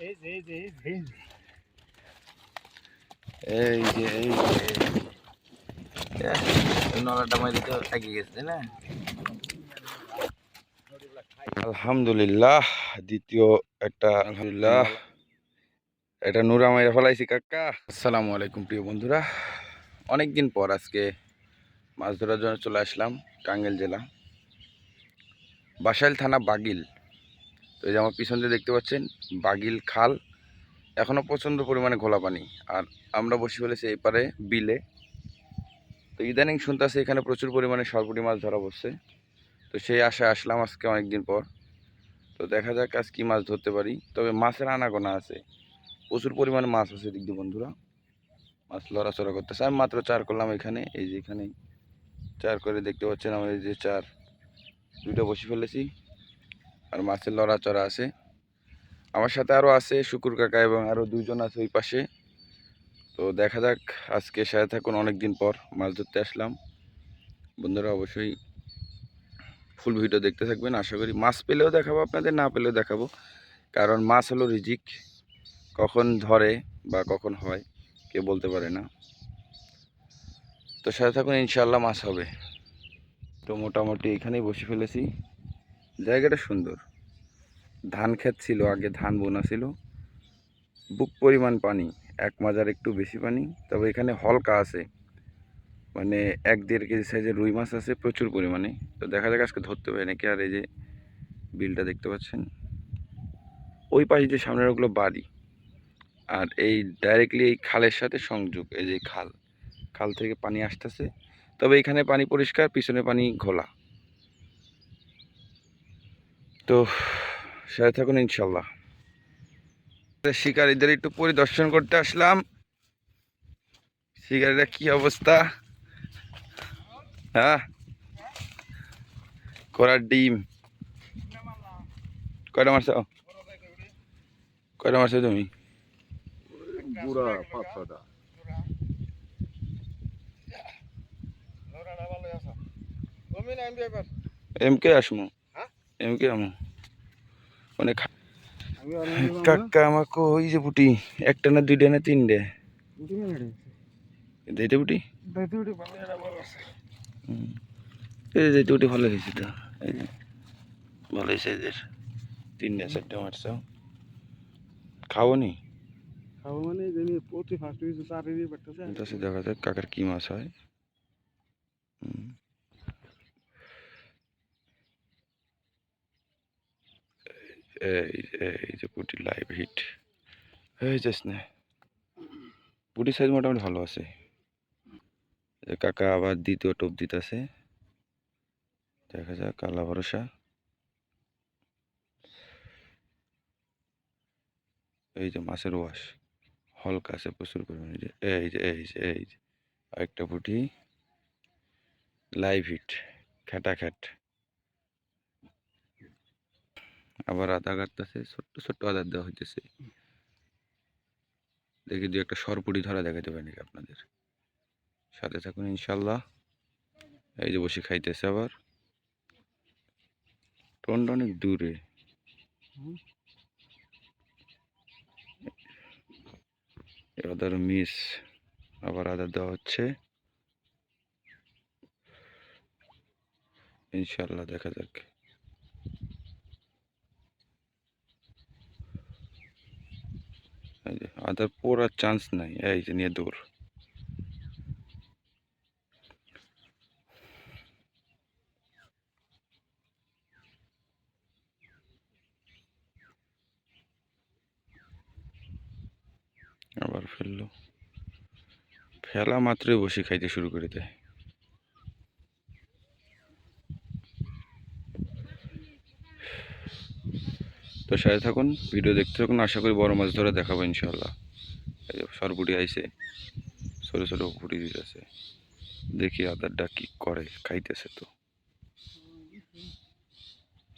এই যে এই যে নলাটা মারি তো এগিয়ে গেছে না? আলহামদুলিল্লাহ, দ্বিতীয় একটা, আলহামদুলিল্লাহ। এটা নুরা মাইরা ফেলাইছি, কাকা। আসসালামু আলাইকুম, প্রিয় বন্ধুরা। অনেক দিন পর আজকে মাছ ধরার জন্য চলে আসলাম, টাঙ্গাইল জেলা। বাসাইল থানা, বাগিল। তো এই যে আমার পিছন দিয়ে দেখতে পাচ্ছেন, বাগিল খাল এখনও প্রচণ্ড পরিমাণে ঘোলা পানি। আর আমরা বসে ফেলেছি এই পারে বিলে। তো ইদানিং শুনতেছি এখানে প্রচুর পরিমাণে সরপুটি মাছ ধরা পড়ছে। তো সেই আশায় আসলাম আজকে অনেকদিন পর। তো দেখা যাক আজ কী মাছ ধরতে পারি। তবে মাছের আনাগোনা আছে। প্রচুর পরিমাণে মাছ আছে দিক বন্ধুরা। মাছ লড়াচড়া করতেছে। আমি মাত্র চার করলাম এখানে। এই যে এখানে চার করে দেখতে পাচ্ছেন আমার এই যে চার দুটো বসে ফেলেছি। আর মাছের লড়াচড়া আছে। আমার সাথে আরও আছে শুকুর কাকা এবং আরও দুইজন আছে ওই পাশে। তো দেখা যাক, আজকে সাথে থাকুন অনেক দিন পর, মাছ ধরতে আসলাম। বন্ধুরা, অবশ্যই ফুল ভিডিও দেখতে থাকবেন। আশা করি মাছ পেলেও দেখাবো, আপনাদের না পেলেও দেখাবো। কারণ মাছ হলো রিজিক। কখন ধরে বা কখন হয়, কেউ বলতে পারে না। তো সাথে থাকুন ইনশাল্লাহ মাছ হবে। তো মোটামুটি এখানেই বসে ফেলেছি। জায়গাটা সুন্দর। ধান ক্ষেত ছিল, আগে ধান বোনা ছিল। বুক পরিমাণ পানি, এক মাজার একটু বেশি পানি, তবে এখানে হলকা আছে। মানে এক দেড় কেজি সাইজের রুই মাছ আছে প্রচুর পরিমাণে। তো দেখা যাক আজকে ধরতে পারে নাকি। আর এই যে বিলটা দেখতে পাচ্ছেন, ওই পাশে যে সামনের ওগুলো বাড়ি। আর এই ডাইরেক্টলি এই খালের সাথে সংযোগ, এই যে খাল। খাল থেকে পানি আসতেছে। তবে এখানে পানি পরিষ্কার, পিছনে পানি ঘোলা। তো সাথে থাকুন ইনশাল্লাহ। শিকারীদের একটু পরিদর্শন করতে আসলাম। শিকারীরা কি অবস্থা? হ্যাঁ? করার ডিম। কয়টা মারছো? কয়টা মারছো তুমি। এম কে আসমু। হ্যাঁ? এম কে আমু অনেক আমি আর নামবো না। কাকা আমাকে ওই যে বুটি একটা না দুইটা না তিনটে বুটি দাইতে। হুম। এই যে দিতে বুটি ভালো হয়েছে তো এই যে ভালো হয়েছে এদের তিনটে চারটে মারছো খাব নি খাব মানে জানি প্রতি ফার্স্ট হয়েছে চারেরই দেখা যাক কাকার কি মাছ হয় হুম। এই যে পুটি লাইভ হিট হয়ে যাস না পুটি সাইজ মোটামুটি ভালো আছে। কাকা আবার দ্বিতীয় টোপ দিতেছে। দেখা যাক কালা ভরসা। এই যে মাছের ওয়াশ হলকা আছে প্রচুর পরিমাণে। এই যে এই যে এই যে। আরেকটা পুটি। লাইভ হিট খেটা খ্যাট। আবার আদা কাটতেছে ছোট্ট ছোট্ট আদার দেওয়া হইতেছে। দেখি দু একটা সরপুটি ধরা দেখাতে পারি আপনাদের। সাথে থাকুন ইনশাল্লাহ। এই যে বসে খাইতেছে আবার। টোনটা অনেক দূরে। আদার মিস, আবার আদা দেওয়া হচ্ছে। ইনশাল্লাহ দেখা যাক এই যে আদার পড়ার চান্স নাই, এই যে নিয়ে দূর আবার ফেলল। ফেলা মাত্রই বসে খাইতে শুরু করে দেয়। তো সাথে থাকুন ভিডিও দেখতে থাকুন আশা করি বড় মাছ ধরে দেখাবো ইনশাল্লাহ এই যে সরপুটি আইসে ছোটো ছোটো ফুটি দিতেছে। দেখি আদারটা কি করে খাইতেছে তো।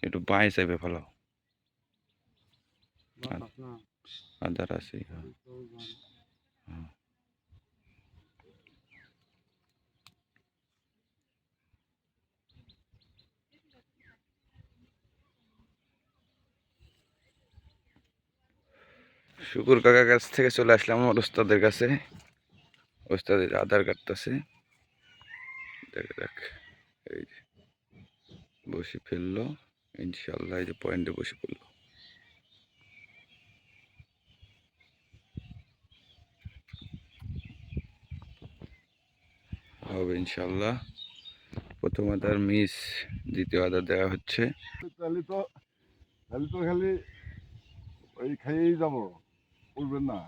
একটু বাঁয়ে চাইবে ভালো আদার আছে। তো শুকুর কাকার কাছ থেকে চলে আসলাম আমার ওস্তাদের কাছে। ওস্তাদের আধার কাটতেছে দেখা যাক। এই যে, বসে ফেলল। ইনশাল্লাহ এই যে পয়েন্টে বসে পড়ল। হবে ইনশাল্লাহ প্রথম আধার মিস, দ্বিতীয় আধার দেওয়া হচ্ছে। তাহলে তো তাহলে তো খালি ওই খাইয়েই যাব। উঠবেন না।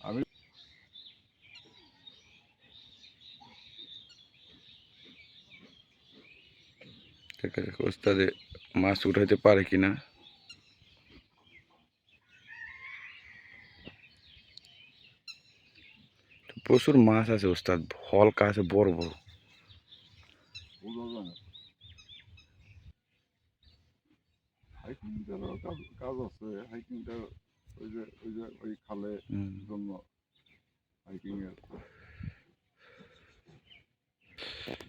আমি- দেখা যাক ওস্তাদে মাছ উঠাইতে পারে কিনা? প্রচুর মাছ আছে ওস্তাদ হলকা আছে বড় বড় বোঝা যায় না হাইকিংটারও কাজ কাজ আছে। হাইকিংটা ওই যে ওই যে ওই খালে জন্য হাইকিং এর।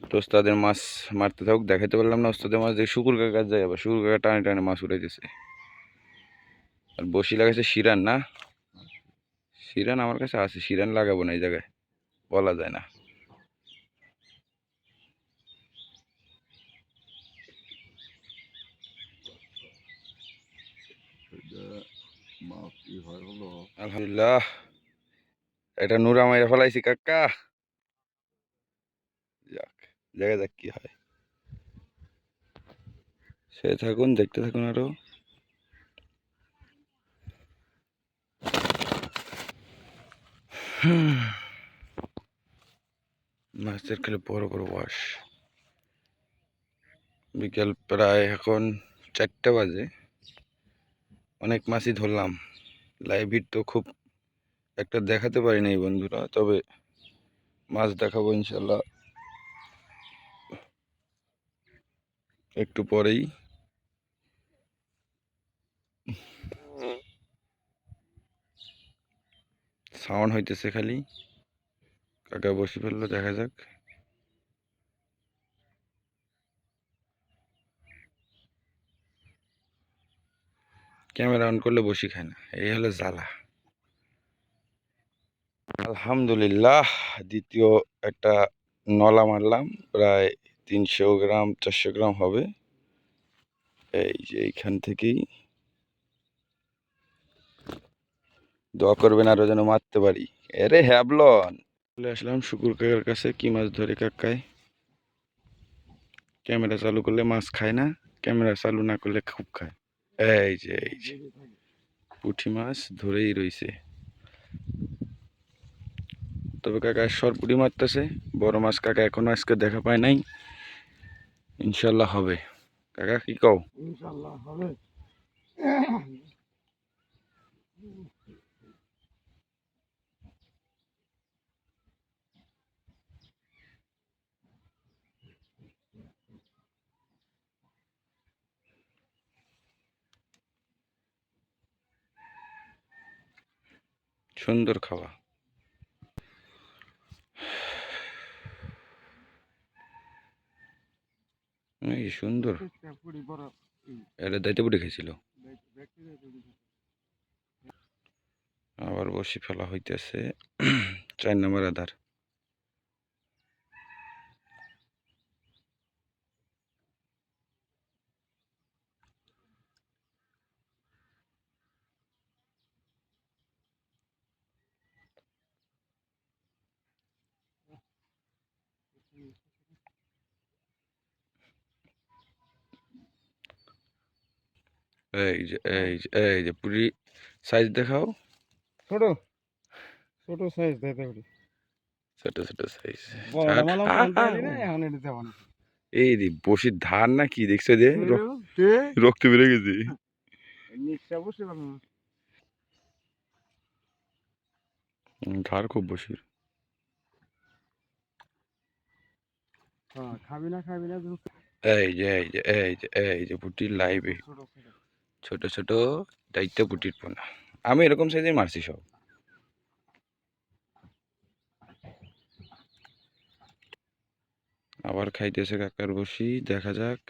তো ওস্তাদের মাছ মারতে থাকুক দেখাতে পারলাম না ওস্তাদের মাছ। দেখে শুকুর কাকা যায় আবার। শুকুর কাকা টানে টানে মাছ উঠাইতেছে আর বসি লাগাইছে শিরান না? শিরান আমার কাছে আছে শিরান লাগাবো না এই জায়গায়। বলা যায় না এটা মাছ কি হয় হলো আলহামদুলিল্লাহ। এটা নুরা মাইরা ফেলাইছি, কাকা। যাক, দেখা যাক কি হয়। সে থাকুন, দেখতে থাকুন আরও। মাছের খেলে বড় বড় বাস বিকেল প্রায় এখন চারটে বাজে। অনেক মাছই ধরলাম। লাইভ তো খুব একটা দেখাতে পারি নাই বন্ধুরা, তবে মাছ দেখাবো ইনশাল্লাহ একটু পরেই। সাউন্ড হইতেছে খালি। কাকা বসে ফেলল, দেখা যাক। ক্যামেরা অন করলে বসি খায় না। এই হলো জ্বালা। আলহামদুলিল্লাহ, দ্বিতীয় একটা নলা মারলাম, প্রায় তিনশো গ্রাম, চারশো গ্রাম হবে। এই যে এইখান থেকেই। দোয়া করবেন আরও যেন মারতে পারি। এরে হ্যাবলন! চলে আসলাম শুকুর কাকার কাছে, কি মাছ ধরে কাকায়? ক্যামেরা চালু করলে মাছ খায় না, ক্যামেরা চালু না করলে খুব খায়। এই যে এই যে। পুঁটি মাছ ধরেই রইছে। তবে কাকা সর পুঁটি মারতেছে। বড় মাছ কাকা এখনও আজকে দেখা পায় নাই। ইনশাল্লাহ হবে। কাকা কি কও? ইনশাল্লাহ হবে। সুন্দর খাওয়া। এই সুন্দর। এটা দায়িত্ব পুড়ে খেয়েছিল আবার বসি ফেলা হইতেছে। চার নম্বর আধার। এই যে এই যে এই যে পুরি সাইজ দেখাও। ছোট ছোট সাইজ পারি। ছোট ছোট সাইজ এই রে বসির ধার না কি দেখছ যে? রক্ত বেড়ে গেছে। ধার খুব বসির। হ্যাঁ খাবি না খাবি না এই যে এই যে এই যে এই যে পুটির লাইভে ছোট ছোট দায়িত্ব পুটির পোনা। আমি এরকম সাইজে মারছি সব। আবার খাইতেছে কাকার বসি, দেখা যাক।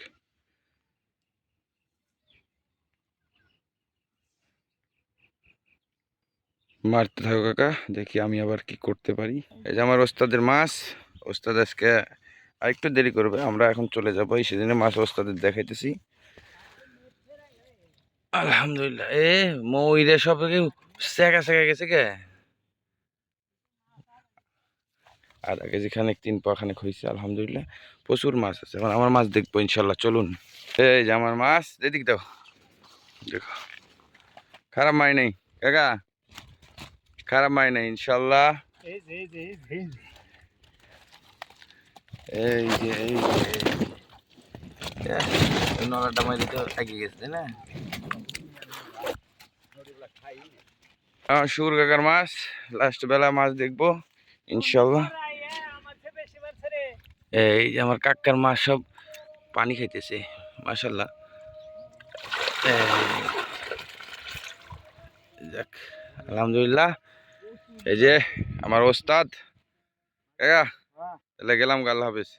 মারতে থাকো কাকা, দেখি আমি আবার কি করতে পারি। এই যে আমার ওস্তাদের মাছ, ওস্তাদ আজকে আরেকটু দেরি করবে, আমরা এখন চলে যাব। এই সেদিনে মাছ ওস্তাদের দেখাইতেছি। আলহামদুলিল্লাহ। এ ময়ূরে সব সেকা সেকা গেছে কে? আধা কেজি খানেক তিন পা খানেক হয়েছে আলহামদুলিল্লাহ প্রচুর মাছ আছে। এখন আমার মাছ দেখব ইনশাল্লাহ চলুন। এই যে আমার মাছ এদিক দাও। দেখো। খারাপ মাই নেই। কাকা খারাপ মাই নেই ইনশাল্লাহ। এই যে এই যে নলাটা মাইলে তো এগিয়ে গেছে না? সুর কাকার মাছ লাস্ট বেলা মাছ দেখব ইনশাল্লাহ। এই যে আমার কাকার মাছ সব পানি খাইতেছে মাশাল্লাহ। এই, যাক আলহামদুলিল্লাহ। এই যে আমার ওস্তাদ কাকা গেলাম গা, আল্লাহ হাফিজ।